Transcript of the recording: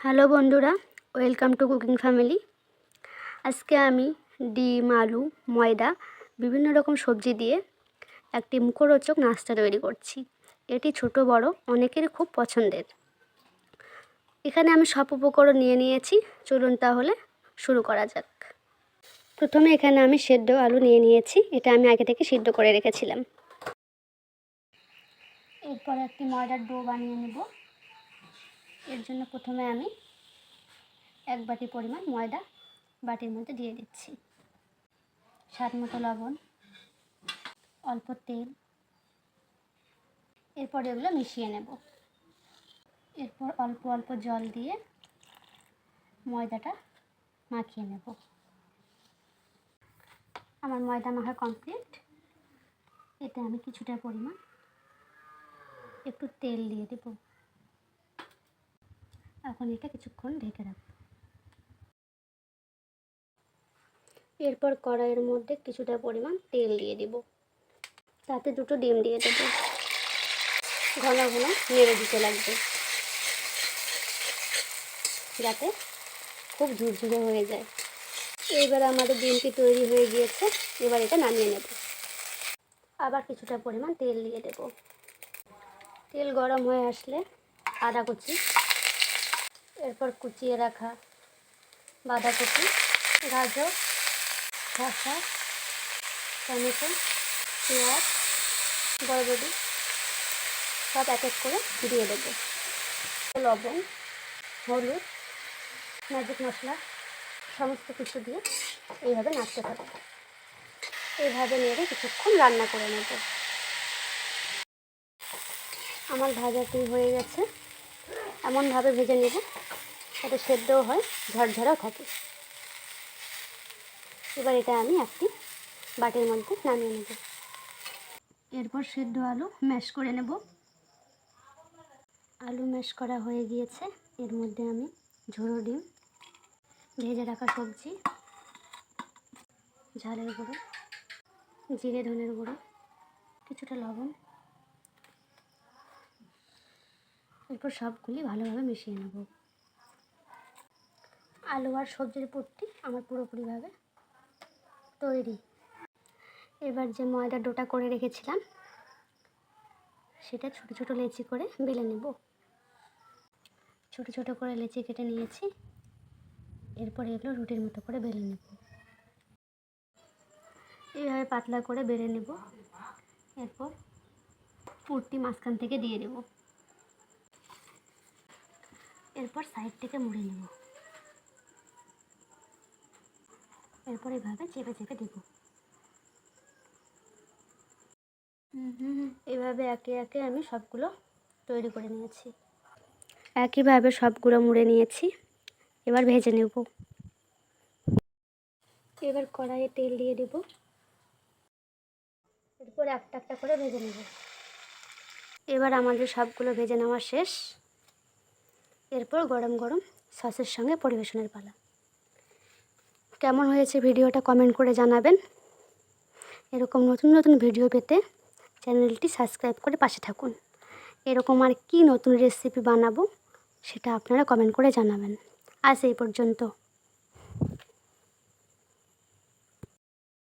Hello বন্ধুরা, welcome to cooking family. আজকে আমি ডিম, আলু, ময়দা, বিভিন্ন রকম সবজি দিয়ে একটি মুখরোচক নাস্তা তৈরি করছি। এটি ছোট, বড় অনেকের খুব পছন্দের। এখানে আমি সব উপকরণ নিয়ে নিয়েছি। চলুন তাহলে শুরু করা যাক। প্রথমে এখানে আমি সেদ্ধ আলু নিয়ে নিয়েছি। এটা আমি আগে থেকে সিদ্ধ করে রেখেছিলাম। এরপর একটি ময়দার ডো বানিয়ে নেব। এর জন্য প্রথমে আমি এক বাটি পরিমাণ ময়দা বাটির মধ্যে দিয়ে দিচ্ছি। স্বাদ মতো লবণ, অল্প তেল। এরপর এগুলো মিশিয়ে নেব। এরপর অল্প অল্প জল দিয়ে ময়দাটা মাখিয়ে নেব। আমার ময়দা মাখা কমপ্লিট। এতে আমি কিছুটা পরিমাণ একটু তেল দিয়ে দেবো। এখন এটা কিছুক্ষণ ঢেকে রাখব। এরপর কড়াইয়ের মধ্যে কিছুটা পরিমাণ তেল দিয়ে দিব। তাতে দুটো ডিম দিয়ে দেবো। ঘন ঘন নেড়ে দিতে লাগবে। যাতে খুব ঝুরঝুরে হয়ে যায়। এইবার আমাদের ডিমটি তৈরি হয়ে গিয়েছে। এবার এটা নামিয়ে নেব। আবার কিছুটা পরিমাণ তেল দিয়ে দেব। তেল গরম হয়ে আসলে আদা কুচি এরপর কুচিয়ে রাখা বাঁধাকপি, গাজর, শসা, টমেটো, পেঁয়াজ, বরবটি, সব এক এক করে দিয়ে দেবো। লবণ, হলুদ ম্যাজিক মশলা, সমস্ত কিছু দিয়ে এইভাবে নাড়তে থাকব এইভাবে নেড়ে কিছুক্ষণ রান্না করে নেব। আমার ভাজাটি হয়ে গেছে। এমনভাবে ভেজে নেব যাতে সেদ্ধও হয়, ঝরঝরাও থাকে। এবার এটা আমি একটি বাটির মধ্যে নামিয়ে নেব। এরপর সেদ্ধ আলু ম্যাশ করে নেব। আলু ম্যাশ করা হয়ে গিয়েছে। এর মধ্যে আমি ঝোড়ো ডিম, ভেজে রাখা সবজি, ঝালের গুঁড়ো, জিরে, ধনের গুঁড়ো, কিছুটা লবণ। এরপর সবগুলি ভালোভাবে মিশিয়ে নেব। আলু আর সবজির পুরটি আমার পুরোপুরিভাবে তৈরি। এবার যে ময়দা ডোটা করে রেখেছিলাম, সেটা ছোট ছোট লেচি করে বেলে নেব। ছোট ছোট করে লেচি কেটে নিয়েছি, এরপর এগুলো রুটির মতো করে বেলে নেব। এইভাবে পাতলা করে বেলে নেব। এরপর পুরটি মাঝখান থেকে দিয়ে দেব। এরপর সাইড থেকে মুড়ে নেব। এরপর এভাবে চেপে চেপে দেব এভাবে একে একে আমি সবগুলো তৈরি করে নিয়েছি। একইভাবে সবগুলো মুড়ে নিয়েছি। এবার ভেজে নেব। এবার কড়াইয়ে তেল দিয়ে দেব। এরপর একটা একটা করে ভেজে নেব। এবার আমাদের সবগুলো ভেজে নেওয়া শেষ। এরপর গরম গরম সসের সঙ্গে পরিবেশনের পালা। কেমন হয়েছে ভিডিওটা কমেন্ট করে জানাবেন। এরকম নতুন নতুন ভিডিও পেতে চ্যানেলটি সাবস্ক্রাইব করে পাশে থাকুন। এরকম আর কি নতুন রেসিপি বানাবো, সেটা আপনারা কমেন্ট করে জানাবেন। আজ এই পর্যন্ত।